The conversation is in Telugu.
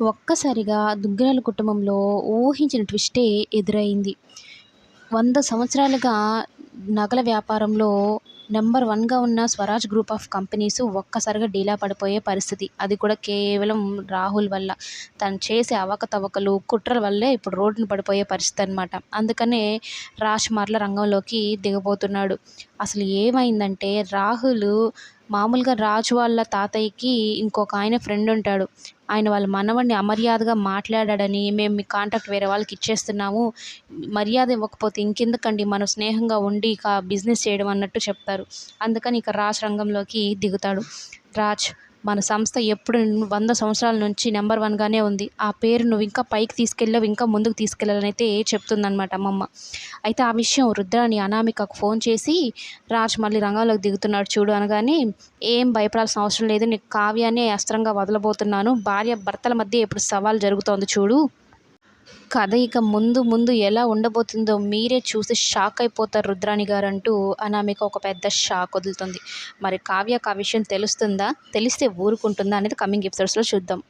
ఒక్కసారిగా దుగ్గిరాల కుటుంబంలో ఊహించిన ట్విస్టే ఎదురైంది. వంద సంవత్సరాలుగా నగల వ్యాపారంలో నెంబర్ వన్గా ఉన్న స్వరాజ్ గ్రూప్ ఆఫ్ కంపెనీస్ ఒక్కసారిగా డీలా పడిపోయే పరిస్థితి. అది కూడా కేవలం రాహుల్ వల్ల. తను చేసే అవకతవకలు కుట్రల వల్లే ఇప్పుడు రోడ్డున పడిపోయే పరిస్థితి అనమాట అందుకనే రాజ్ మార్ల రంగంలోకి దిగబోతున్నాడు. అసలు ఏమైందంటే రాహుల్ మామూలుగా రాజు వాళ్ళ తాతయ్యకి ఇంకొక ఆయన ఫ్రెండ్ ఉంటాడు. ఆయన వాళ్ళ మనవడిని అమర్యాదగా మాట్లాడాడని మేము మీ కాంటాక్ట్ వేరే వాళ్ళకి ఇచ్చేస్తున్నాము. మర్యాద ఇవ్వకపోతే ఇంకెందుకండి? మనం స్నేహంగా ఉండి ఇక బిజినెస్ చేయడం అన్నట్టు చెప్తారు. అందుకని ఇక రాజ్ రంగంలోకి దిగుతాడు. రాజ్ మన సంస్థ ఎప్పుడు వంద సంవత్సరాల నుంచి నెంబర్ వన్గానే ఉంది. ఆ పేరు నువ్వు ఇంకా పైకి తీసుకెళ్ళావు ఇంకా ముందుకు తీసుకెళ్ళాలని అయితే చెప్తుందనమాట అమ్మమ్మ. అయితే ఆ విషయం రుద్రాని అనామికకు ఫోన్ చేసి రాజ్ మళ్ళీ రంగంలోకి దిగుతున్నాడు చూడు అనగానే ఏం భయపడాల్సిన అవసరం లేదు నీకు కావ్యాన్ని అస్త్రంగా వదలబోతున్నాను. భార్య భర్తల మధ్య ఇప్పుడు సవాల్ జరుగుతోంది చూడు. కథ ఇక ముందు ముందు ఎలా ఉండబోతుందో మీరే చూసి షాక్ అయిపోతారు రుద్రాణి గారు అంటూ అనామిక ఒక పెద్ద షాక్ వదులుతుంది. మరి కావ్యకు ఆ విషయం తెలుస్తుందా? తెలిస్తే ఊరుకుంటుందా అనేది కమింగ్ ఎపిసోడ్స్లో చూద్దాం.